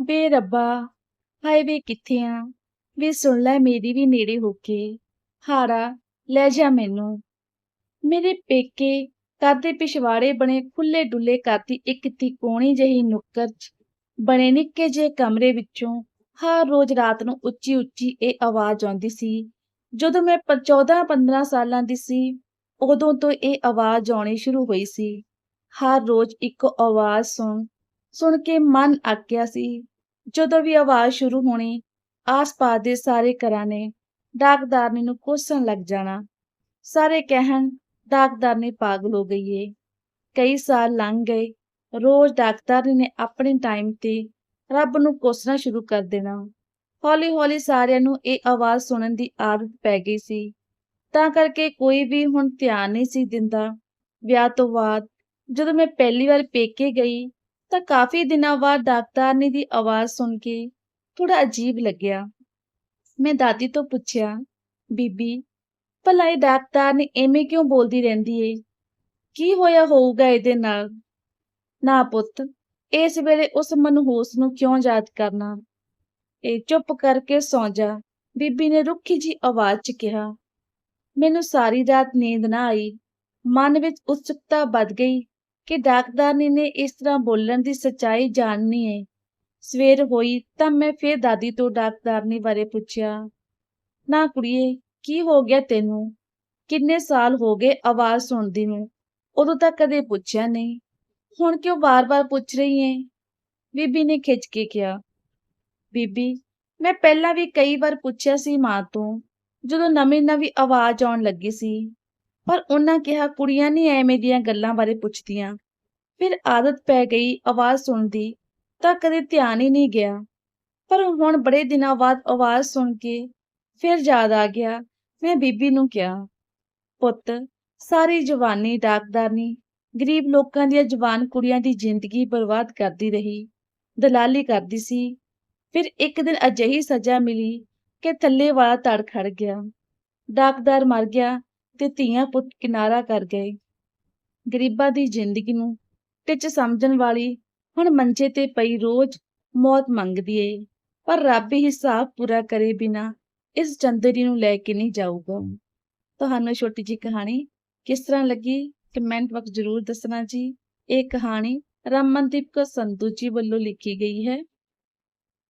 ਵੇ ਰੱਬਾ, ਹਾਏ ਵੇ ਕਿੱਥੇ ਆ ਵੇ ਸੁਣ ਲੈ ਮੇਰੀ ਵੀ ਨੇੜੇ ਹੋ ਕੇ। ਹਾਰਾ, ਲੈ ਜਾ ਮੈਨੂੰ। ਮੇਰੇ ਪੇਕੇ ਘਰ ਦੇ ਪਿਛਵਾੜੇ ਬਣੇ ਖੁੱਲੇ ਡੁੱਲੇ ਘਰ ਦੀ ਇੱਕ ਤਿਕੋਣੀ ਜਿਹੀ ਨੁੱਕਰ ਬਣੇ ਨਿੱਕੇ ਜਿਹੇ ਕਮਰੇ ਵਿੱਚੋਂ ਹਰ ਰੋਜ਼ ਰਾਤ ਨੂੰ ਉੱਚੀ ਉੱਚੀ ਇਹ ਆਵਾਜ਼ ਆਉਂਦੀ ਸੀ। ਜਦੋਂ ਮੈਂ 14-15 ਸਾਲਾਂ ਦੀ ਸੀ, ਉਦੋਂ ਤੋਂ ਇਹ ਆਵਾਜ਼ ਆਉਣੀ ਸ਼ੁਰੂ ਹੋਈ ਸੀ। ਹਰ ਰੋਜ਼ ਇੱਕ ਆਵਾਜ਼ ਸੁਣ ਸੁਣ ਕੇ ਮਨ ਆਕਿਆ ਸੀ। ਜਦੋਂ ਵੀ ਆਵਾਜ਼ ਸ਼ੁਰੂ ਹੋਣੀ, ਆਸ-ਪਾਸ ਦੇ ਸਾਰੇ ਘਰਾਂ ਨੇ ਡਾਕਦਾਰਨੀ ਨੂੰ ਕੋਸਣ ਲੱਗ ਜਾਣਾ। ਸਾਰੇ ਕਹਿਣ, ਡਾਕਦਾਰਨੀ ਪਾਗਲ ਹੋ ਗਈ ਏ। ਕਈ ਸਾਲ ਲੰਘ ਗਏ। ਰੋਜ਼ ਡਾਕਦਾਰਨੀ ਨੇ ਆਪਣੇ ਟਾਈਮ ਤੇ ਰੱਬ ਨੂੰ ਕੋਸਣਾ ਸ਼ੁਰੂ ਕਰ ਦੇਣਾ। ਹੌਲੀ-ਹੌਲੀ ਸਾਰਿਆਂ ਨੂੰ ਇਹ ਆਵਾਜ਼ ਸੁਣਨ ਦੀ ਆਦਤ ਪੈ ਗਈ ਸੀ। ਤਾਂ ਕਰਕੇ ਕੋਈ ਵੀ ਹੁਣ ਧਿਆਨ ਨਹੀਂ ਸੀ ਦਿੰਦਾ। ਵਿਆਹ ਤੋਂ ਬਾਅਦ ਜਦੋਂ ਮੈਂ ਪਹਿਲੀ ਵਾਰ ਪੇਕੇ ਗਈ ਤਾਂ ਕਾਫੀ ਦਿਨਾਂ ਬਾਅਦ ਡਾਕਟਰਨੀ ਦੀ ਆਵਾਜ਼ ਸੁਣ ਕੇ ਥੋੜਾ ਅਜੀਬ ਲੱਗਿਆ। ਮੈਂ ਦਾਦੀ ਤੋਂ ਪੁੱਛਿਆ, ਬੀਬੀ, ਭਲਾ ਇਹ ਡਾਕਟਰਨੀ ਐਵੇਂ ਕਿਉਂ ਬੋਲਦੀ ਰਹਿੰਦੀ ਏ? ਕੀ ਹੋਇਆ ਹੋਊਗਾ ਇਹਦੇ ਨਾਲ? ਨਾ ਪੁੱਤ, ਇਸ ਵੇਲੇ ਉਸ ਮਨਹੂਸ ਨੂੰ ਕਿਉਂ ਯਾਦ ਕਰਨਾ? ਇਹ ਚੁੱਪ ਕਰਕੇ ਸੌਂ ਜਾ। ਬੀਬੀ ਨੇ ਰੁੱਖੀ ਜੀ ਆਵਾਜ਼ 'ਚ ਕਿਹਾ, ਮੈਨੂੰ ਸਾਰੀ ਰਾਤ ਨੀਂਦ ਨਾ ਆਈ। ਮਨ ਵਿੱਚ ਉਤਸੁਕਤਾ ਵੱਧ ਗਈ। ਕਿ ਡਾਕਟਰਨੀ ਨੇ ਇਸ ਤਰ੍ਹਾਂ ਬੋਲਣ ਦੀ ਸੱਚਾਈ ਜਾਣਨੀ ਏ। ਸਵੇਰ ਹੋਈ ਤਾਂ ਮੈਂ ਫੇਰ ਦਾਦੀ ਤੋਂ ਡਾਕਦਾਰਨੀ ਬਾਰੇ ਪੁੱਛਿਆ, ਨਾ ਕੁੜੀਏ, ਕੀ ਹੋ ਗਿਆ ਤੈਨੂੰ? ਕਿੰਨੇ ਸਾਲ ਹੋ ਗਏ ਆਵਾਜ਼ ਸੁਣਦੀ ਨੂੰ? ਉਦੋਂ ਤੱਕ ਕਦੇ ਪੁੱਛਿਆ ਨਹੀਂ। ਹੁਣ ਕਿਉਂ ਵਾਰ-ਵਾਰ ਪੁੱਛ ਰਹੀ ਹੈ ਬੀਬੀ ਨੇ ਖਿੱਚ ਕੇ ਕਿਹਾ, ਬੀਬੀ, ਮੈਂ ਪਹਿਲਾਂ ਵੀ ਕਈ ਵਾਰ ਪੁੱਛਿਆ ਸੀ ਮਾਂ ਤੋਂ, ਜਦੋਂ ਨਵੀਂ-ਨਵੀਂ ਆਵਾਜ਼ ਆਉਣ ਲੱਗੀ ਸੀ। ਪਰ ਉਹਨਾਂ ਕਿਹਾ, ਕੁੜੀਆਂ ਨਹੀਂ ਐਵੇਂ ਦੀਆਂ ਗੱਲਾਂ ਬਾਰੇ ਪੁੱਛਦੀਆਂ। ਫਿਰ ਆਦਤ ਪੈ ਗਈ ਆਵਾਜ਼ ਸੁਣਦੀ ਤਾਂ ਕਦੇ ਧਿਆਨ ਹੀ ਨਹੀਂ ਗਿਆ। ਪਰ ਹੁਣ ਬੜੇ ਦਿਨਾਂ ਬਾਅਦ ਆਵਾਜ਼ ਸੁਣ ਕੇ ਫਿਰ ਯਾਦ ਆ ਗਿਆ। ਮੈਂ ਬੀਬੀ ਨੂੰ ਕਿਹਾ, ਪੁੱਤ, ਸਾਰੀ ਜਵਾਨੀ ਡਾਕਦਾਰਨੀ ਗਰੀਬ ਲੋਕਾਂ ਦੀਆਂ ਜਵਾਨ ਕੁੜੀਆਂ ਦੀ ਜ਼ਿੰਦਗੀ ਬਰਬਾਦ ਕਰਦੀ ਰਹੀ, ਦਲਾਲੀ ਕਰਦੀ ਸੀ। ਫਿਰ ਇੱਕ ਦਿਨ ਅਜਿਹੀ ਸਜ਼ਾ ਮਿਲੀ ਕਿ ਥੱਲੇ ਵਾਲਾ ਤੜ ਖੜ ਗਿਆ। ਡਾਕਦਾਰ ਮਰ ਗਿਆ ਤੇ ਧੀਆਂ ਪੁੱਤ ਕਿਨਾਰਾ ਕਰ ਗਏ। ਗਰੀਬਾਂ ਦੀ ਜ਼ਿੰਦਗੀ ਨੂੰ ਟਿੱਚ ਸਮਝਣ ਵਾਲੀ ਹੁਣ ਮੰਜੇ ਤੇ ਪਈ ਰੋਜ਼ ਮੌਤ ਮੰਗਦੀ ਏ, ਪਰ ਰੱਬ ਹੀ ਹਿਸਾਬ ਪੂਰਾ ਕਰੇ ਬਿਨਾ ਇਸ ਚੰਦਰੀ ਨੂੰ ਲੈ ਕੇ ਨਹੀਂ ਜਾਊਗਾ। ਤੁਹਾਨੂੰ ਛੋਟੀ ਜੀ ਕਹਾਣੀ ਕਿਸ ਤਰ੍ਹਾਂ ਲੱਗੀ? ਕਮੈਂਟ ਬਾਕਸ ਜ਼ਰੂਰ ਦੱਸਣਾ ਜੀ। ਇਹ ਕਹਾਣੀ ਰਮਨਦੀਪ ਕੌਰ ਸੰਧੂ ਜੀ ਵੱਲੋਂ ਲਿਖੀ ਗਈ ਹੈ।